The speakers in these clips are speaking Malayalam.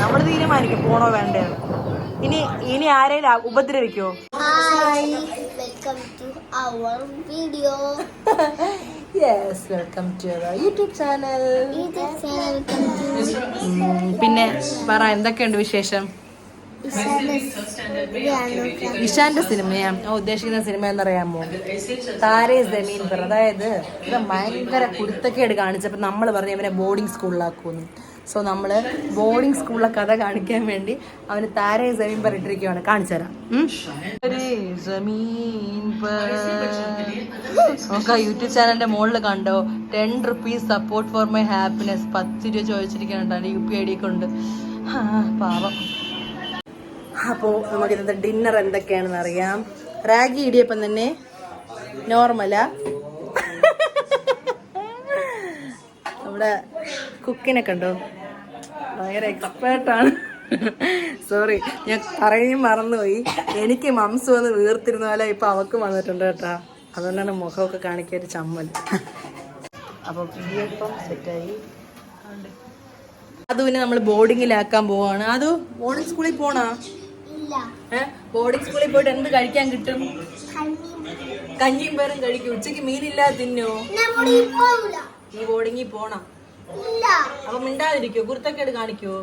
നമ്മൾ തീരുമാനിക്കും പോണോ വേണ്ടേ ഇനി ഇനി ആരെയും ഉപദ്രവിക്കോ Hi, welcome to our video. Yes welcome to YouTube channel പിന്നെ പറ എന്തൊക്കെയുണ്ട് വിശേഷം? ഇഷാന്റെ സിനിമയാ. ഞാൻ ഉദ്ദേശിക്കുന്ന സിനിമ എന്നറിയാമോ? താരേ ജമീൻ പറ. അതായത് ഇത് ഭയങ്കര കുരുത്തക്കേട് കാണിച്ചപ്പോൾ നമ്മൾ പറഞ്ഞു അവനെ ബോർഡിംഗ് സ്കൂളിലാക്കുമെന്ന് സോ നമ്മൾ ബോർഡിംഗ് സ്കൂളിലെ കഥ കാണിക്കാൻ വേണ്ടി അവന് താരേ ജമീൻ പർ ഇട്ടിരിക്കുകയാണ് കാണിച്ചു തരാം. പർ. യൂട്യൂബ് ചാനലിന്റെ മുകളിൽ കണ്ടോ? Ten rupees support for my happiness. പത്ത് രൂപ ചോദിച്ചിരിക്കുന്നുണ്ട്. യു പി ഐ ഡി കൊണ്ട് പാവം. അപ്പോൾ നമുക്ക് ഇന്നത്തെ ഡിന്നർ എന്തൊക്കെയാണെന്ന് അറിയാം. റാഗി ഇടിയപ്പം തന്നെ നോർമലാ. നമ്മുടെ കുക്കിനെ കണ്ടോ? ഭയങ്കര എക്സ്പേർട്ടാണ് സോറി ഞാൻ പറയും മറന്നുപോയി. എനിക്ക് മംസ് വന്ന് വീർത്തിരുന്ന പോലെ ഇപ്പം അവക്ക് വന്നിട്ടുണ്ട് കേട്ടാ. അതുകൊണ്ടാണ് മുഖമൊക്കെ കാണിക്കാൻ ഒരു ചമ്മൽ അപ്പം ഇടിയപ്പം സെറ്റായി. അതുവിനെ നമ്മൾ ബോർഡിങ്ങിലാക്കാൻ പോവാണ്. അത് ബോർഡിങ് സ്കൂളിൽ പോണോ? ബോർഡിംഗ് സ്കൂളിൽ പോയിട്ട് എന്ത് കഴിക്കാൻ കിട്ടും? കഞ്ഞിയും. പേരും കഴിക്കും. ഉച്ചയ്ക്ക് മീനില്ലാതെ തിന്നോ? നീ ബോർഡിങ്ങിൽ പോണം. അപ്പൊ മിണ്ടാതിരിക്കോ? കുർത്തക്കേട് കാണിക്കോ?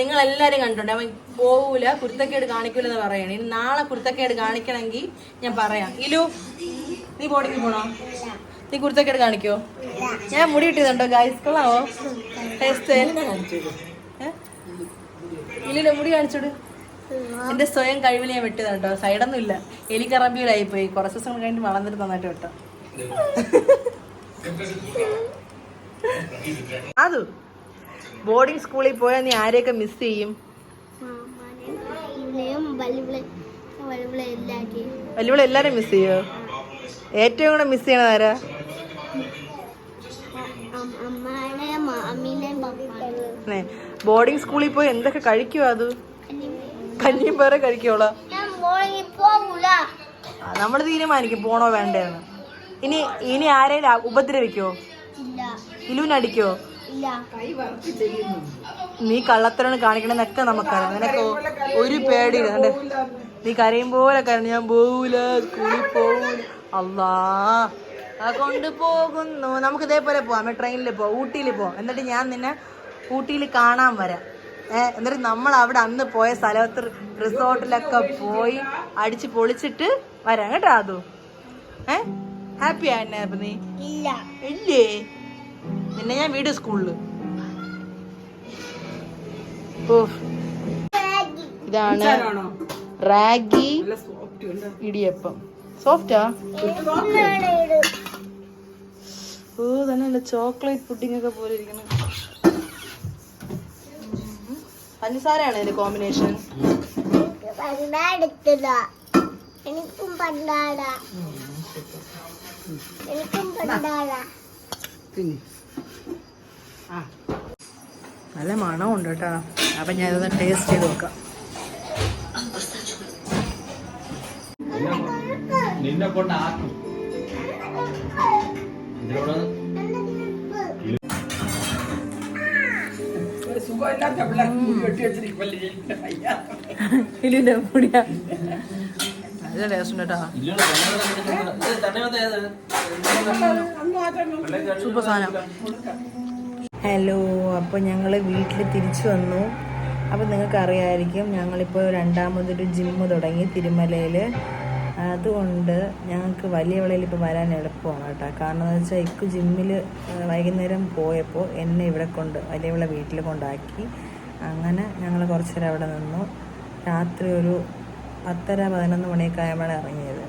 നിങ്ങൾ എല്ലാരും കണ്ടോണ്ട് അവൻ പോവൂല. കുരുത്തക്കേട് കാണിക്കൂലെന്ന് പറയണം. ഇനി നാളെ കുർത്തക്കേട് കാണിക്കണമെങ്കിൽ ഞാൻ പറയാം. ഇലു നീ ബോർഡിങ്ങിൽ പോണോ? നീ കുർത്തക്കേട് കാണിക്കോ? ഞാൻ മുടി കിട്ടിയതുണ്ടോ ഗായ്സ് കൊള്ളാവോ? സ്റ്റൈൽ ഇല്ലില്ല മുടി കാണിച്ചോട്. എന്റെ സ്വയം കഴിവിൽ ഞാൻ വെട്ടിയതാണ് കേട്ടോ. സൈഡൊന്നും ഇല്ല എലിക്കറമ്പിയിലായി പോയി കുറച്ച് ദിവസം കഴിഞ്ഞ് വളർന്നിട്ട് നന്നായിട്ട് വെട്ടോ. അത് ബോർഡിംഗ് സ്കൂളിൽ പോയാൽ നീ ആരെയൊക്കെ മിസ് ചെയ്യും? വലിവിള വലിയ എല്ലാരും മിസ് ചെയ്യോ? ഏറ്റവും കൂടെ മിസ് ചെയ്യണത് ആരാ? പപ്പാനെ ബോർഡിംഗ് സ്കൂളിൽ പോയി എന്തൊക്കെ കഴിക്കുവോ അത്? കഞ്ഞിയും പേരെ കഴിക്കോളാ നമ്മൾ തീരുമാനിക്കും പോണോ വേണ്ടെന്ന്. ഇനി ഇനി ആരെയും ഉപദ്രവിക്കോ? ഇലുവിനടിക്കോ? ഇല്ല. നീ കള്ളത്തരാണ് കാണിക്കണമെന്നൊക്കെ നമുക്കറിയാം. നിനക്ക് ഒരു പേടി നീ കരയും പോലെ കരഞ്ഞു ഞാൻ പോവൂല സ്കൂളിൽ പോവൂല. അല്ലാ കൊണ്ടുപോകുന്നു. നമുക്ക് ഇതേപോലെ പോവാം. ട്രെയിനിൽ പോവാം. ഊട്ടിയിൽ പോവാം. എന്നിട്ട് ഞാൻ നിന്നെ ഊട്ടിയിൽ കാണാൻ വരാം. ഏഹ് എന്നിട്ട് നമ്മൾ അവിടെ അന്ന് പോയ സ്ഥലത്ത് റിസോർട്ടിലൊക്കെ പോയി അടിച്ച് പൊളിച്ചിട്ട് വരാം. കേട്ടോ അതു. ഏ ഹാപ്പി ആയിരുന്നെ അപ്പൊ നീ ഇല്ല. ഇല്ലേ? നിന്നെ ഞാൻ വീട് സ്കൂളിൽ. ഇതാണ് റാഗി ഇടിയപ്പം. സോഫ്റ്റാ ഓ തന്നെ ചോക്ലേറ്റ് പുഡിംഗ് ഒക്കെ പോലെ ഇരിക്കുന്നു. പഞ്ചസാരയാണ് ഇതിന്റെ കോമ്പിനേഷൻ എനിക്കും പണ്ടാട എനിക്കും പണ്ടാട നല്ല മണമുണ്ട് കേട്ടോ. അപ്പൊ ഞാൻ ഇതൊന്ന് ടേസ്റ്റ് ചെയ്ത് നോക്കാം. നിന്നെ കൊണ്ട് ആക്കും ഇതിനോട് ഇതിന്റെ പൊടിയാ. നല്ല ടേസ്റ്റ് ഉണ്ട് കേട്ടോ. സൂപ്പർ സാധനം. ഹലോ അപ്പോൾ ഞങ്ങൾ വീട്ടിൽ തിരിച്ചു വന്നു. അപ്പോൾ നിങ്ങൾക്ക് അറിയാമായിരിക്കും ഞങ്ങളിപ്പോൾ രണ്ടാമതൊരു ജിമ്മ് തുടങ്ങി തിരുമലയിൽ അതുകൊണ്ട് ഞങ്ങൾക്ക് വലിയ വിളയിൽ ഇപ്പോൾ വരാൻ എളുപ്പമാണ് കേട്ടോ. കാരണം എന്ന് വെച്ചാൽ ഇക്കു ജിമ്മിൽ വൈകുന്നേരം പോയപ്പോൾ എന്നെ ഇവിടെ കൊണ്ട് വലിയ വിള വീട്ടിൽ കൊണ്ടാക്കി. അങ്ങനെ ഞങ്ങൾ കുറച്ച് നേരം അവിടെ നിന്നു. രാത്രി ഒരു പത്തര പതിനൊന്ന് മണിയൊക്കെ ആയപ്പോഴാണ് ഇറങ്ങിയത്.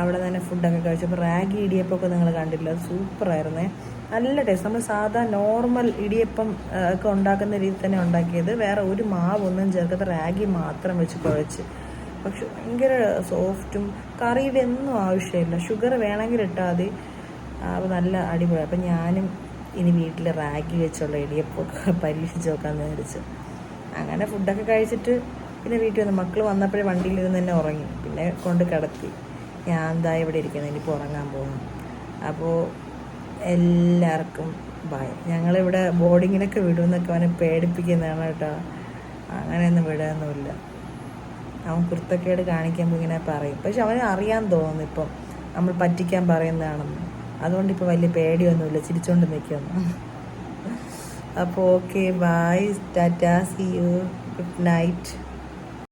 അവിടെ തന്നെ ഫുഡൊക്കെ കഴിച്ചപ്പോൾ റാഗി ഇടിയപ്പമൊക്കെ നിങ്ങൾ കണ്ടില്ല? സൂപ്പറായിരുന്നേ. നല്ല ടേസ്റ്റ് നമ്മൾ സാധാ നോർമൽ ഇടിയപ്പം ഒക്കെ ഉണ്ടാക്കുന്ന രീതിയിൽ തന്നെ ഉണ്ടാക്കിയത്. വേറെ ഒരു മാവൊന്നും ചേർക്കാത്ത റാഗി മാത്രം വെച്ച് കുഴച്ച്. പക്ഷെ ഭയങ്കര സോഫ്റ്റും കറിയുടെ ഒന്നും ആവശ്യമില്ല. ഷുഗർ വേണമെങ്കിൽ ഇട്ടാൽ മതി. അപ്പോൾ നല്ല അടിപൊളി. അപ്പം ഞാനും ഇനി വീട്ടിൽ റാഗി വെച്ചുള്ള ഇടിയപ്പൊക്കെ പരീക്ഷിച്ച് നോക്കാമെന്ന് വിചാരിച്ചു. അങ്ങനെ ഫുഡൊക്കെ കഴിച്ചിട്ട് പിന്നെ വീട്ടിൽ വന്നു മക്കൾ വന്നപ്പോഴേ വണ്ടിയിലിരുന്ന് തന്നെ ഉറങ്ങി. പിന്നെ കൊണ്ട് കിടത്തി. ഞാൻ എന്താ ഇവിടെ ഇരിക്കുന്നത് ഇനിയിപ്പോൾ ഉറങ്ങാൻ പോകുന്നു അപ്പോൾ എല്ലാവർക്കും ഭയം ഞങ്ങളിവിടെ ബോർഡിങ്ങിനൊക്കെ വിടുമെന്നൊക്കെ അവനെ പേടിപ്പിക്കുന്നതാണ് കേട്ടോ. അങ്ങനെയൊന്നും വിടാനൊന്നുമില്ല. അവൻ കുർത്തക്കേട് കാണിക്കുമ്പോൾ ഇങ്ങനെ പറയും. പക്ഷെ അവന് അറിയാൻ തോന്നുന്നു ഇപ്പം നമ്മൾ പറ്റിക്കാൻ പറയുന്നതാണെന്ന്. അതുകൊണ്ട് ഇപ്പോൾ വലിയ പേടിയൊന്നുമില്ല ചിരിച്ചുകൊണ്ട് നിൽക്കുന്നു അപ്പോൾ ഓക്കെ ബൈ ടാറ്റാ സി യു ഗുഡ് നൈറ്റ്.